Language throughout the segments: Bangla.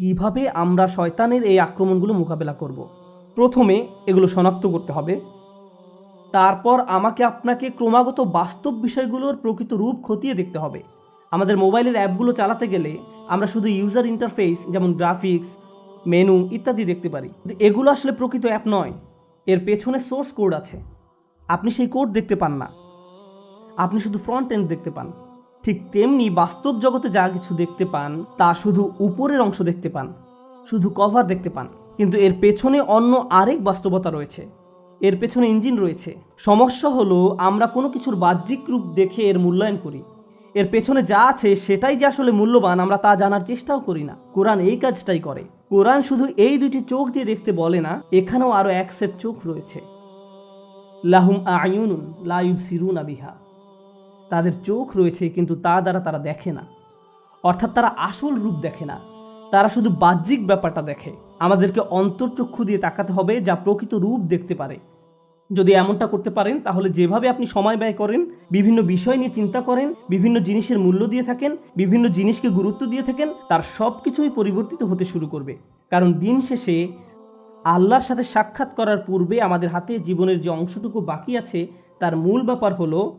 কীভাবে আমরা শয়তানের এই আক্রমণগুলো মোকাবেলা করব। প্রথমে এগুলো শনাক্ত করতে হবে। তারপর আমাকে আপনাকে ক্রমাগত বাস্তব বিষয়গুলোর প্রকৃত রূপ খতিয়ে দেখতে হবে। আমাদের মোবাইলের অ্যাপগুলো চালাতে গেলে আমরা শুধু ইউজার ইন্টারফেস যেমন গ্রাফিক্স মেনু ইত্যাদি দেখতে পারি। কিন্তু এগুলো আসলে প্রকৃত অ্যাপ নয়। এর পেছনে সোর্স কোড আছে। আপনি সেই কোড দেখতে পান না। আপনি শুধু ফ্রন্ট এন্ড দেখতে পান। ঠিক তেমনি বাস্তব জগতে যা কিছু দেখতে পান, তা শুধু উপরের অংশ দেখতে পান, শুধু কভার দেখতে পান। কিন্তু এর পেছনে অন্য আরেক বাস্তবতা রয়েছে। এর পেছনে ইঞ্জিন রয়েছে। সমস্যা হলো, আমরা কোনো কিছুর বাহ্যিক রূপ দেখে এর মূল্যায়ন করি। এর পেছনে যা আছে, সেটাই যে আসলে মূল্যবান, আমরা তা জানার চেষ্টাও করি না। কোরআন এই কাজটাই করে। কোরআন শুধু এই দুইটি চোখ দিয়ে দেখতে বলে না, এখানেও আরও এক সেট চোখ রয়েছে। লাহুম আয়ুনুন লাইব সিরুন আবিহা তাদের চোখ রয়েছে কিন্তু তা দ্বারা তারা দেখে না। অর্থাৎ তারা আসল রূপ দেখে না। তারা শুধু বাহ্যিক ব্যাপারটা দেখে। আমাদেরকে অন্তর্চক্ষু দিয়ে তাকাতে হবে যা প্রকৃত রূপ দেখতে পারে। যদি এমনটা করতে পারেন, তাহলে যেভাবে আপনি সময় ব্যয় করেন, বিভিন্ন বিষয় নিয়ে চিন্তা করেন, বিভিন্ন জিনিসের মূল্য দিয়ে থাকেন, বিভিন্ন জিনিসকে গুরুত্ব দিয়ে থাকেন, তার সব কিছুই পরিবর্তিত হতে শুরু করবে। কারণ দিন শেষে আল্লাহর সাথে সাক্ষাৎ করার পূর্বে আমাদের হাতে জীবনের যে অংশটুকু বাকি আছে, তার মূল ব্যাপার হলো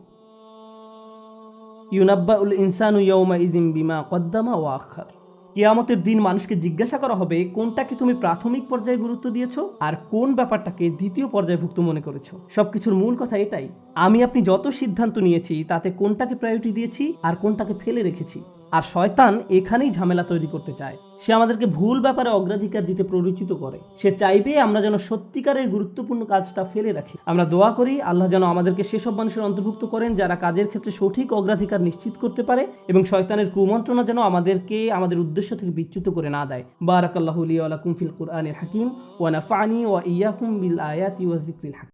ইউনাব্বা উল ইনসানু ইয়ৌমা ইজিম বিমা কদ্দামা ও আখার কেয়ামতের দিন মানুষকে জিজ্ঞাসা করা হবে কোনটাকে তুমি প্রাথমিক পর্যায়ে গুরুত্ব দিয়েছ আর কোন ব্যাপারটাকে দ্বিতীয় পর্যায়ভুক্ত মনে করেছ? সবকিছুর মূল কথা এটাই। আমি আপনি যত সিদ্ধান্ত নিয়েছি, তাতে কোনটাকে প্রায়োরিটি দিয়েছি আর কোনটাকে ফেলে রেখেছি? আর শয়তান এখানেই ঝামেলা তৈরি করতে চায়। সে আমাদেরকে ভুল ব্যাপারে অগ্রাধিকার দিতে প্ররোচিত করে। সে চাইবে আমরা যেন সত্যিকারের গুরুত্বপূর্ণ কাজটা ফেলে রাখি। আমরা দোয়া করি, আল্লাহ যেন আমাদেরকে সেসব মানুষের অন্তর্ভুক্ত করেন যারা কাজের ক্ষেত্রে সঠিক অগ্রাধিকার নিশ্চিত করতে পারে এবং শয়তানের কুমন্ত্রণা যেন আমাদেরকে, আমাদের উদ্দেশ্য থেকে বিচ্যুত করে না দেয়। বারাকাল্লাহ আলাকুম ফিল কুরআনিল হাকিম ওয়া নাফানি ওয়া ইয়াকুম বিল আয়াতি ওয়া হাকিম।